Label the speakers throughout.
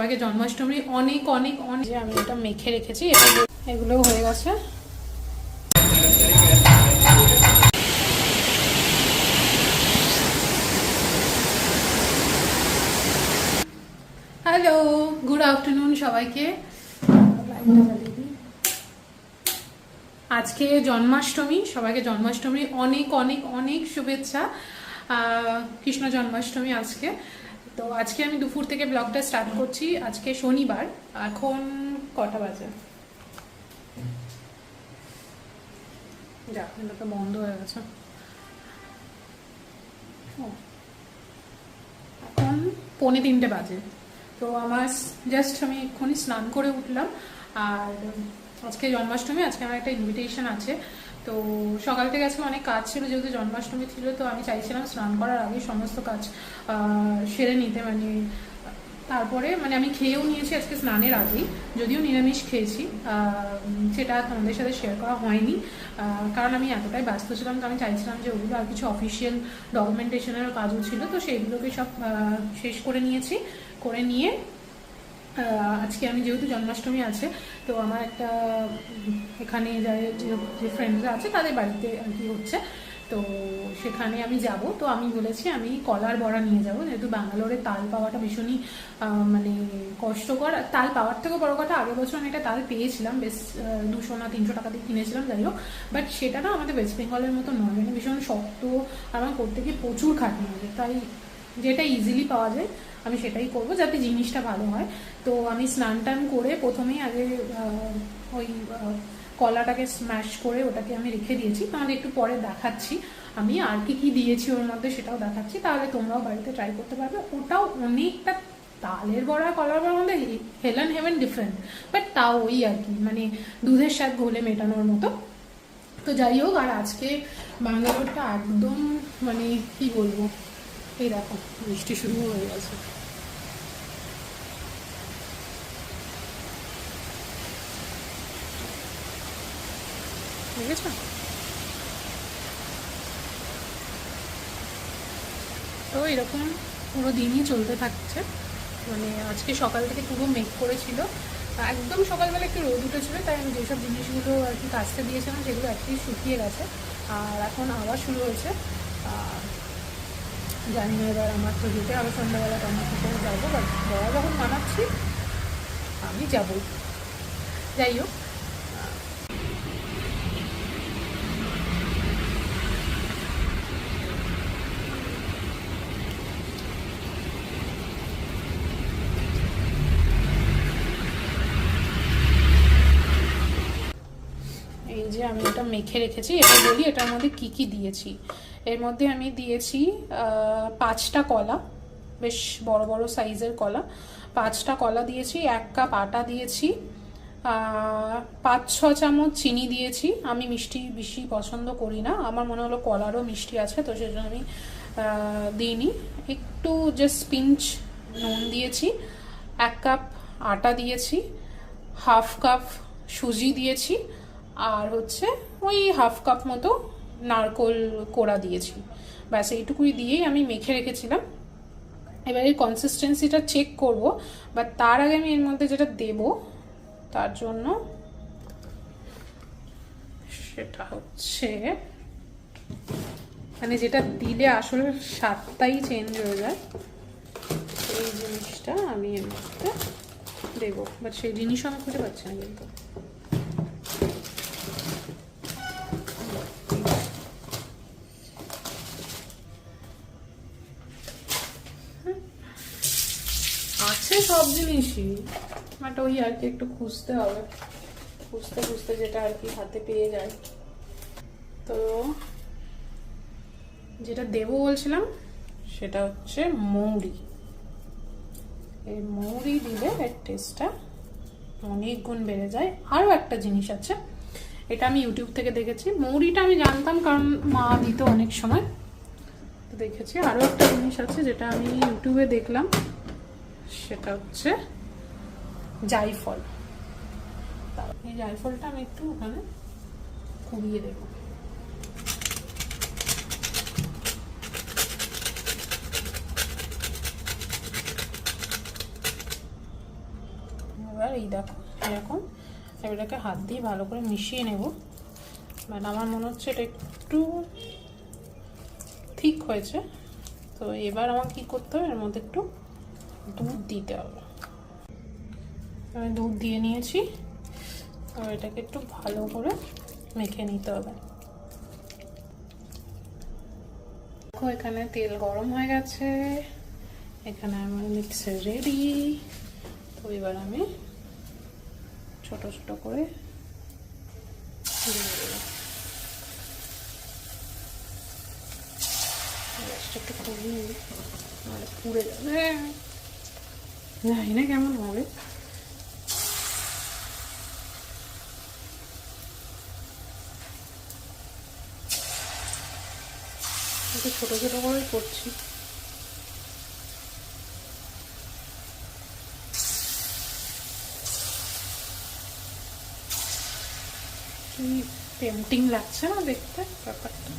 Speaker 1: আগে জন্মাষ্টমী অনেক অনেক অনেক। আমি এটা মেখে রেখেছি এগুলো- হয়ে গেছে। হ্যালো গুড আফটারনুন সবাইকে। আজকে জন্মাষ্টমী সবাইকে জন্মাষ্টমীর অনেক অনেক অনেক শুভেচ্ছা। আহ, কৃষ্ণ জন্মাষ্টমী আজকে। তো আজকে আমি দুপুর থেকে ব্লগটা স্টার্ট করছি। আজকে শনিবার, এখন কটা বাজে? বন্ধ হয়ে গেছে। এখন পৌনে তিনটে বাজে। তো আমার জাস্ট আমি এক্ষুনি স্নান করে উঠলাম। আর আজকে জন্মাষ্টমী, আজকে আমার একটা ইনভিটেশন আছে। তো সকাল থেকে আজকে অনেক কাজ ছিল, যেহেতু জন্মাষ্টমী ছিল, তো আমি চাইছিলাম স্নান করার আগে সমস্ত কাজ সেরে নিতে মানে তারপরে মানে আমি খেয়েও নিয়েছি আজকে স্নানের আগেই, যদিও নিরামিষ খেয়েছি সেটা তোমাদের সাথে শেয়ার করা হয়নি কারণ আমি এতটাই ব্যস্ত ছিলাম তো আমি চাইছিলাম যে ওগুলো আর কিছু অফিসিয়াল ডকুমেন্টেশনের কাজও ছিল, তো সেইগুলোকে সব শেষ করে নিয়েছি, করে নিয়ে আজকে আমি যেহেতু জন্মাষ্টমী আছে, তো আমার একটা এখানে যে- ফ্রেন্ডরা আছে, তাদের বাড়িতে আর কি হচ্ছে। তো সেখানে আমি যাব। তো আমি বলেছি, আমি কলার বড়া নিয়ে যাব, যেহেতু ব্যাঙ্গালোরে তাল পাওয়াটা ভীষণই মানে কষ্টকর। তাল পাওয়ার থেকেও বড় কথা, আগের বছর আমি একটা তাল পেয়েছিলাম, বেশ দুশো না তিনশো টাকা দিয়ে কিনেছিলাম, যাই হোক। বাট সেটা না আমাদের ওয়েস্ট বেঙ্গলের মতো নয় মানে ভীষণ শক্ত আমার করতে গিয়ে প্রচুর খাটনি হবে তাই যেটা ইজিলি পাওয়া যায় আমি সেটাই করব যাতে জিনিসটা ভালো হয়। তো আমি স্নান টান করে প্রথমেই আগে ওই কলাটাকে স্ম্যাশ করে ওটাকে আমি রেখে দিয়েছি। তোমাদের একটু পরে দেখাচ্ছি আমি আর কি কি দিয়েছি ওর মধ্যে সেটাও দেখাচ্ছি। তাহলে তোমরাও বাড়িতে ট্রাই করতে পারবে। ওটাও অনেকটা তালের বড়া, কলার বড়ার মধ্যে হেলেন হেভেন ডিফারেন্ট বাট তাও ওই আর কি মানে দুধের স্বাদ ঘোলে মেটানোর মতো। তো যাই হোক, আর আজকে ব্যাঙ্গালোরটা একদম মানে কি বলব? এই দেখো, বৃষ্টি শুরু হয়ে গেছে। তো এরকম পুরো দিনই চলতে থাকছে। মানে আজকে সকাল থেকে পুরো মেঘ করেছিল। একদম সকালবেলা একটু রোদ উঠেছিল, তাই আমি যেসব জিনিসগুলো আর কি কাচতে দিয়েছিলাম সেগুলো অ্যাকচুয়ালি শুকিয়ে গেছে। আর এখন আবার শুরু হয়েছে। আর জানি না এবার আমার তো যেতে হবে, সন্ধ্যাবেলা তো করে যাব বাট বড়া যখন বানাচ্ছি আমি যাব। যাই হোক। যে আমি এটা মেখে রেখেছি, এবার বলি এটার মধ্যে কি কি দিয়েছি। এর মধ্যে আমি দিয়েছি পাঁচটা কলা, বেশ বড় বড় সাইজের কলা। পাঁচটা কলা দিয়েছি, এক কাপ আটা দিয়েছি পাঁচ ছ চামচ চিনি দিয়েছি। আমি মিষ্টি বেশি পছন্দ করি না, আমার মনে হলো কলারও মিষ্টি আছে, তো সেজন্য আমি দিইনি। একটু জাস্ট পিঞ্চ নুন দিয়েছি, এক কাপ আটা দিয়েছি, হাফ কাপ সুজি দিয়েছি, আর হচ্ছে ওই হাফ কাপ মতো নারকোল কোড়া দিয়েছি। ব্যাস, এইটুকুই দিয়েই আমি মেখে রেখেছিলাম। এবার এই কনসিস্টেন্সিটা চেক করব বাট তার আগে আমি এর মধ্যে যেটা দেব, তার জন্য সেটা হচ্ছে মানে যেটা দিলে আসলে স্বাদটাই চেঞ্জ হয়ে যায়, এই জিনিসটা আমি এর মধ্যে দেবো। বাট সেই জিনিসও আমি খুঁজে পাচ্ছি না কিন্তু। সব জিনিসই। বাট ওই আর কি একটু খুঁজতে হবে। খুঁজতে খুঁজতে যেটা আর কি হাতে পেয়ে যায়। তো যেটা দেবো বলছিলাম, সেটা হচ্ছে মৌরি। এই মৌরি দিলে এর টেস্টটা অনেক গুণ বেড়ে যায়। আরও একটা জিনিস আছে, এটা আমি ইউটিউব থেকে দেখেছি। মৌরিটা আমি জানতাম, কারণ মা দিত অনেক সময়। দেখেছি আরও একটা জিনিস আছে, যেটা আমি ইউটিউবে দেখলাম। সেটা হচ্ছে জাইফল এই জাইফলটা আমি একটু ওখানে কুড়িয়ে দেবো। এই দেখো, এরকম এটাকে হাত দিয়ে ভালো করে মিশিয়ে নেব। বাট আমার মনে হচ্ছে এটা একটু ঠিক হয়েছে। তো এবার আমার কি করতে হবে? এর মধ্যে একটু দুধ দিতে হবে। আমি দুধ দিয়ে নিয়েছি। আর এটাকে একটু ভালো করে মেখে নিতে হবে। দেখো এখানে তেল গরম হয়ে গেছে। এখানে আমার মিক্সার রেডি তো এবার আমি ছোট ছোট করে একটু নিই, নাহলে পুড়ে যাবে। জানি না কেমন হবে। একটু ছোট ছোট করে করছি। কি টেম্পটিং লাগছে না দেখতে ব্যাপারটা?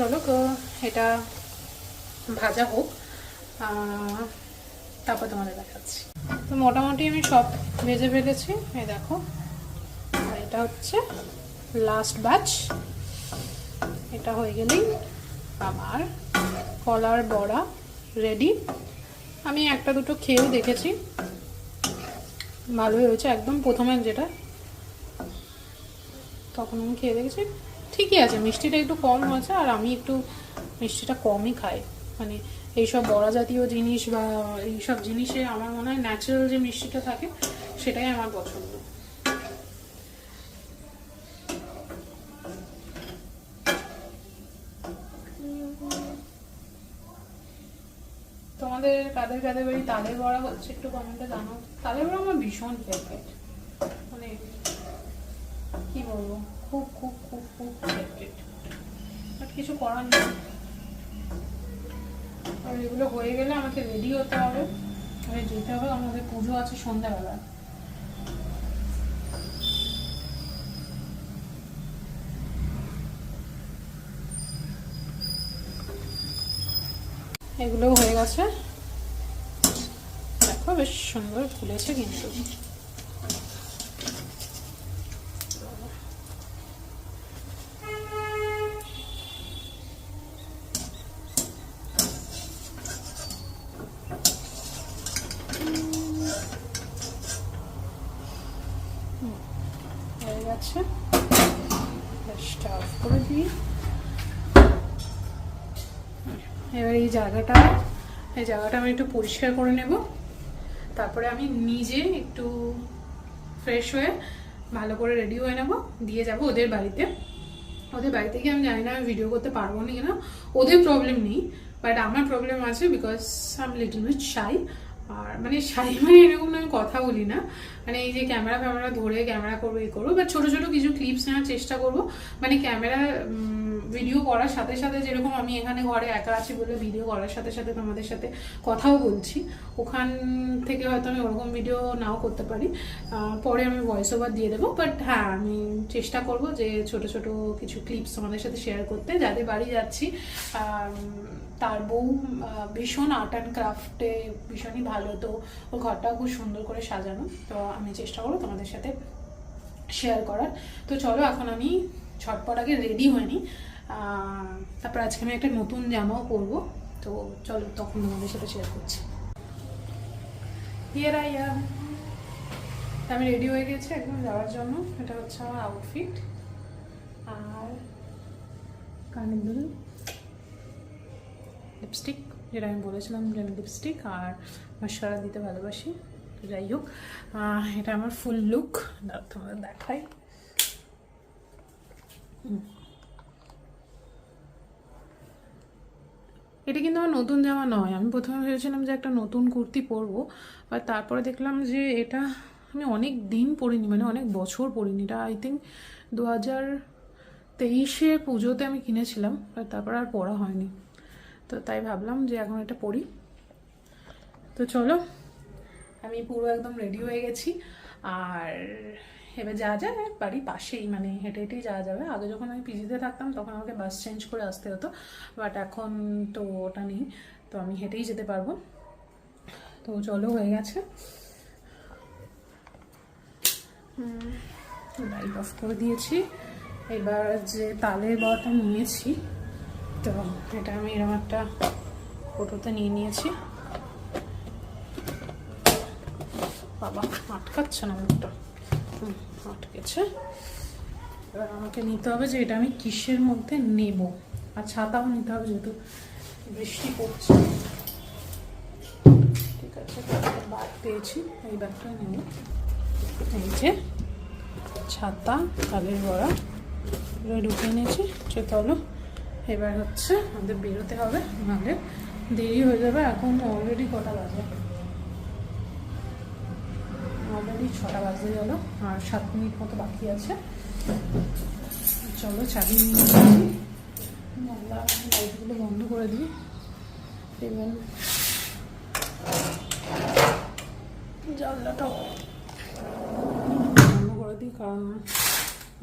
Speaker 1: চলো এটা ভাজা হোক। তারপর তোমাদের দেখাচ্ছি। তো মোটামুটি আমি সব ভেজে ফেলেছি, এই দেখো। আর এটা হচ্ছে লাস্ট ব্যাচ এটা হয়ে গেলেই আমার কলার বড়া রেডি আমি একটা দুটো খেয়েও দেখেছি। ভালোই হয়েছে, একদম প্রথমে যেটা, তখন আমি খেয়ে দেখেছি। ঠিকই আছে, মিষ্টিটা একটু কম হয়েছে আর আমি একটু মিষ্টিটা কমই খাই। মানে এইসব বড়া জাতীয় জিনিস বা এইসব জিনিসে আমার মনে হয় ন্যাচারাল যে মিষ্টিটা থাকে, সেটাই আমার পছন্দ। তোমাদের কাদের কাদের বাড়ি তালের বড়া হচ্ছে একটু কমেন্টে জানাও। তালের বড়া আমার ভীষণ ফেভারিট মানে কি বলব? কিছু করার নেই। আর এগুলো হয়ে গেলে আমাকে রেডি হতে হবে। যেতে হবে, আমাদের পুজো আছে সন্ধ্যাবেলা। এগুলো হয়ে গেছে। দেখো, বেশ সুন্দর ফুলেছে কিন্তু হয়ে গেছে। গ্যাসটা অফ করে দিই। এবার এই জায়গাটা এই জায়গাটা আমি একটু পরিষ্কার করে নেব। তারপরে আমি নিজে একটু ফ্রেশ হয়ে ভালো করে রেডি হয়ে নেব। দিয়ে যাব ওদের বাড়িতে। ওদের বাড়িতে গিয়ে আমি জানি না আমি ভিডিও করতে পারব না। কিনা ওদের প্রবলেম নেই বাট আমার প্রবলেম আছে because um little bit shy আর মানে শাই মানে এরকম আমি কথা বলি না। মানে এই যে ক্যামেরা ফ্যামেরা ধরে ক্যামেরা করব এই করব বা ছোটো ছোটো কিছু ক্লিপস নেওয়ার চেষ্টা করব। মানে ক্যামেরা ভিডিও করার সাথে সাথে যেরকম আমি এখানে ঘরে একা আছি বলে ভিডিও করার সাথে সাথে তোমাদের সাথে কথাও বলছি। ওখান থেকে হয়তো আমি ওরকম ভিডিও নাও করতে পারি। পরে আমি ভয়েস ওভার দিয়ে দেবো। বাট হ্যাঁ আমি চেষ্টা করব যে ছোট ছোট কিছু ক্লিপস তোমাদের সাথে শেয়ার করতে। যাদের বাড়ি যাচ্ছি তার বউ ভীষণ আর্ট অ্যান্ড ক্রাফটে ভীষণই ভালো। তো ওর ঘরটাও খুব সুন্দর করে সাজানো। তো আমি চেষ্টা করব তোমাদের সাথে শেয়ার করার। তো চলো, এখন আমি ছটপট আগে রেডি হয়নি তারপর আজকে আমি একটা নতুন জামাও পরবো। তো চলো, তখন তোমাদের সাথে শেয়ার করছি। হিয়ার আই অ্যাম আমি রেডি হয়ে গেছি একদম যাওয়ার জন্য। এটা হচ্ছে আমার আউটফিট আর কানের দুল। লিপস্টিক যেটা আমি বলেছিলাম যে আমি লিপস্টিক আর মাস্কারা দিতে ভালোবাসি। তো যাই হোক এটা আমার ফুল লুক তোমাদের দেখাই। এটা কিন্তু আমার নতুন জামা নয়। আমি প্রথমে ভেবেছিলাম যে একটা নতুন কুর্তি পরবো আর তারপরে দেখলাম যে এটা আমি অনেক দিন পরিনি মানে অনেক বছর পরিনি। এটা আই থিঙ্ক দু হাজার তেইশে পুজোতে আমি কিনেছিলাম আর তারপর আর পরা হয়নি। তো তাই ভাবলাম যে এখন এটা পড়ি। তো চলো, আমি পুরো একদম রেডি হয়ে গেছি। আর এবার যাওয়া যায় বাড়ি পাশেই মানে হেঁটে হেঁটেই যাওয়া যাবে। আগে যখন আমি পিজিতে থাকতাম, তখন আমাকে বাস চেঞ্জ করে আসতে হতো। বাট এখন তো ওটা নেই, তো আমি হেঁটেই যেতে পারব। তো চলো, হয়ে গেছে। লাইট অফ করে দিয়েছি। এবার যে তালের বড়টা নিয়েছি তো এটা আমি এরকম একটা ফটোতে নিয়ে নিয়েছি। বাবা আটকাচ্ছে না মুখটা। হুম, আটকেছে। এবার আমাকে নিতে হবে যে এটা আমি কিসের মধ্যে নেব? আর ছাতাও নিতে হবে যেহেতু বৃষ্টি পড়ছে। ঠিক আছে ব্যাগ পেয়েছি এই ব্যাগটা নেব এই যে ছাতা তালের বড়া এগুলো ঢুকে নিয়েছি। হলো এবার হচ্ছে আমাদের বেরোতে হবে, নাহলে দেরি হয়ে যাবে। এখন অলরেডি কটা বাজে? অলরেডি ছটা বাজে গেল, আর সাত মিনিট মতো বাকি আছে। চলো চাবি নিয়ে লাইটগুলো বন্ধ করে দিই। এবার জানলাটাও বন্ধ করে দিই, কারণ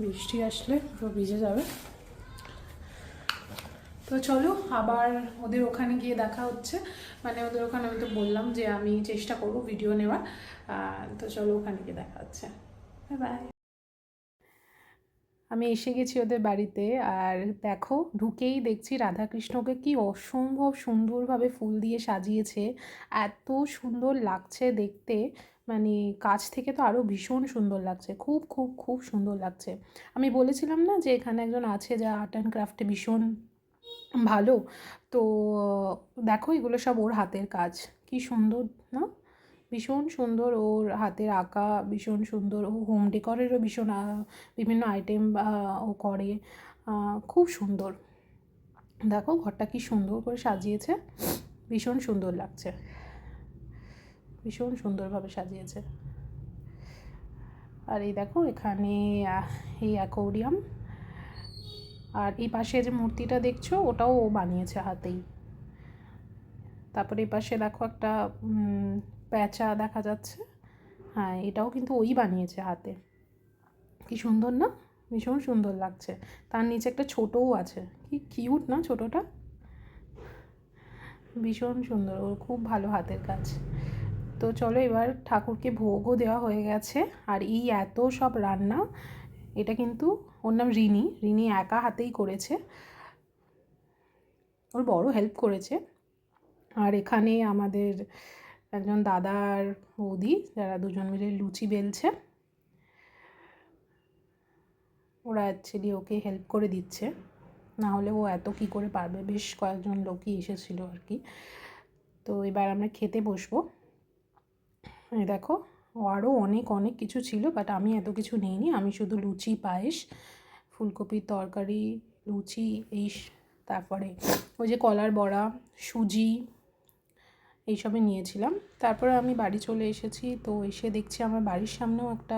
Speaker 1: বৃষ্টি আসলে পুরো ভিজে যাবে। তো চলো, আবার ওদের ওখানে গিয়ে দেখা হচ্ছে। মানে ওদের ওখানে আমি তো বললাম যে আমি চেষ্টা করব ভিডিও নেওয়ার। তো চলো ওখানে গিয়ে দেখা হচ্ছে। বাই আমি এসে গেছি ওদের বাড়িতে, আর দেখো, ঢুকেই দেখছি রাধাকৃষ্ণকে কি অসম্ভব সুন্দরভাবে ফুল দিয়ে সাজিয়েছে। এত সুন্দর লাগছে দেখতে। মানে কাছ থেকে তো আরও ভীষণ সুন্দর লাগছে। খুব খুব খুব সুন্দর লাগছে। আমি বলেছিলাম না যে এখানে একজন আছে যা আর্ট অ্যান্ড ক্রাফটে ভীষণ ভালো। তো, দেখো এগুলো সব ওর হাতের কাজ। কি সুন্দর, না? ভীষণ সুন্দর ওর হাতের আঁকা, ভীষণ সুন্দর। ও হোম ডেকরেরও ভীষণ বিভিন্ন আইটেম ও করে। খুব সুন্দর। দেখো ঘরটা কি সুন্দর করে সাজিয়েছে। ভীষণ সুন্দর লাগছে। ভীষণ সুন্দরভাবে সাজিয়েছে। আর এই দেখো এখানে এই অ্যাকোরিয়াম আর এই পাশে যে মূর্তিটা দেখছ, ওটাও ও বানিয়েছে হাতেই। তারপরে এই পাশে দেখো একটা প্যাঁচা দেখা যাচ্ছে। হ্যাঁ এটাও কিন্তু ওই বানিয়েছে হাতে। কি সুন্দর না? ভীষণ সুন্দর লাগছে। তার নিচে একটা ছোটও আছে। কি কিউট না ছোটোটা? ভীষণ সুন্দর। ওর খুব ভালো হাতের কাজ। তো চলো এবার ঠাকুরকে ভোগও দেওয়া হয়ে গেছে। আর এই এত সব রান্না এটা কিন্তু ওর নাম রিনি। রিনি একা হাতেই করেছে। ওর বড় হেল্প করেছে। আর এখানে আমাদের একজন দাদার বৌদি, যারা দুজন মিলে লুচি বেলছে। ওরা অ্যাকচুয়ালি ওকে হেল্প করে দিচ্ছে। না হলে ও এত কি করে পারবে? বেশ কয়েকজন লোকই এসেছিল আর কি। তো এবার আমরা খেতে বসবো। দেখো আরও অনেক অনেক কিছু ছিল বাট আমি এত কিছু নিইনি। আমি শুধু লুচি, পায়েস, ফুলকপির তরকারি, লুচি এই তারপরে ওই যে কলার বড়া, সুজি, এইসবই নিয়েছিলাম। তারপরে আমি বাড়ি চলে এসেছি, তো এসে দেখছি আমার বাড়ির সামনেও একটা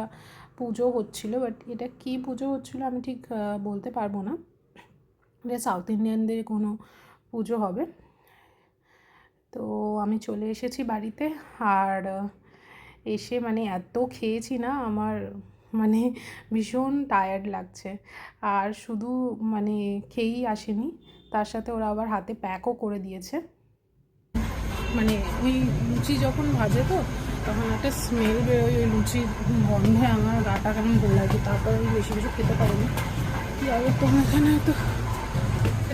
Speaker 1: পুজো হচ্ছিল বাট এটা কী পুজো হচ্ছিল আমি ঠিক বলতে পারব না। এটা সাউথ ইন্ডিয়ানদের কোনো পুজো হবে। তো আমি চলে এসেছি বাড়িতে, আর এসে মানে এত খেয়েছি না, আমার মানে ভীষণ টায়ার্ড লাগছে। আর শুধু মানে খেয়েই আসেনি, তার সাথে ওরা আবার হাতে প্যাকও করে দিয়েছে। মানে ওই লুচি যখন ভাজে তো, তখন একটা স্মেল বেরোয়, ওই লুচির গন্ধে আমার গাটা কেমন গোলায় তারপর আমি বেশি কিছু খেতে পারিনি। যাই হোক তোমার এখানে? তো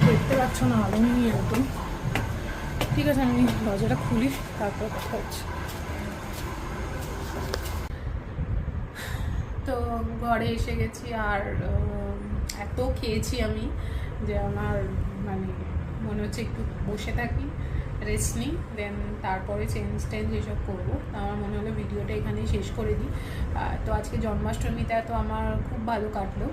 Speaker 1: দেখতে পাচ্ছ না, আলো নেই এরকম ঠিক আছে, আমি দরজাটা খুলি, তারপর কথা হচ্ছে। তো ঘরে এসে গেছি আর এত খেয়েছি আমি যে আমার মানে মনে হচ্ছে একটু বসে থাকি রেস্ট নিই দেন তারপরে চেঞ্জ টেঞ্জ এসব করব। আমার মনে হলো ভিডিওটা এখানেই শেষ করে দিই। তো আজকে জন্মাষ্টমীটা তো আমার খুব ভালো কাটলো।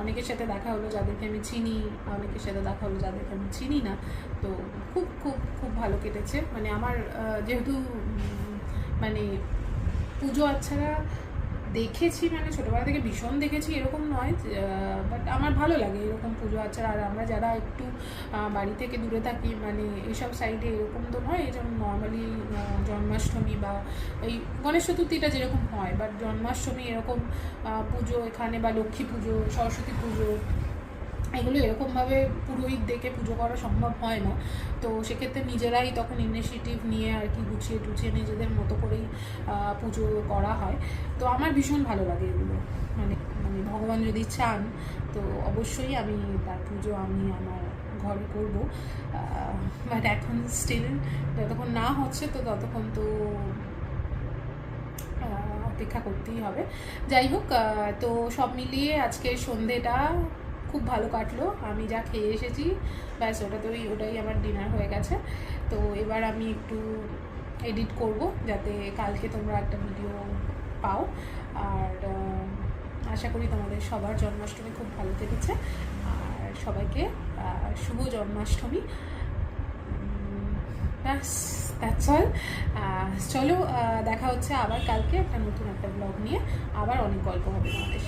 Speaker 1: অনেকের সাথে দেখা হলো যাদেরকে আমি চিনি, অনেকের সাথে দেখা হলো যাদেরকে আমি চিনি না। তো খুব খুব খুব ভালো কেটেছে। মানে আমার যেহেতু মানে পুজো আচ্ছারা দেখেছি মানে ছোটবেলা থেকে ভীষণ দেখেছি, এরকম নয় বাট আমার ভালো লাগে এরকম পুজো আচার। আর আমরা যারা একটু বাড়ি থেকে দূরে থাকি মানে এইসব সাইডে এরকম তো নয় যেমন নর্মালি জন্মাষ্টমী বা এই গণেশ চতুর্থীটা যেরকম হয় বাট জন্মাষ্টমী এরকম পুজো এখানে বা লক্ষ্মী পুজো, সরস্বতী পুজো এগুলো এরকমভাবে পুরোহিত ডেকে পুজো করা সম্ভব হয় না। তো সেক্ষেত্রে নিজেরাই তখন ইনিশিয়েটিভ নিয়ে আর কি গুছিয়ে টুছিয়ে নিজেদের মতো করেই পুজো করা হয়। তো আমার ভীষণ ভালো লাগে এগুলো। মানে মানে ভগবান যদি চান, তো অবশ্যই আমি তার পুজো আমি আমার ঘরে করব। বাট এখন স্টিল যতক্ষণ না হচ্ছে, তো ততক্ষণ তো অপেক্ষা করতেই হবে। যাই হোক তো সব মিলিয়ে আজকে সন্ধেটা খুব ভালো কাটলো। আমি যা খেয়ে এসেছি, ব্যাস ওটা তো ওটাই আমার ডিনার হয়ে গেছে। তো এবার আমি একটু এডিট করব যাতে কালকে তোমরা একটা ভিডিও পাও। আর আশা করি তোমাদের সবার জন্মাষ্টমী খুব ভালো কেটেছে। আর সবাইকে শুভ জন্মাষ্টমী। ব্যাস দ্যাটস অল চলো দেখা হচ্ছে আবার কালকে একটা নতুন একটা ব্লগ নিয়ে। আবার অনেক গল্প হবে তোমাদের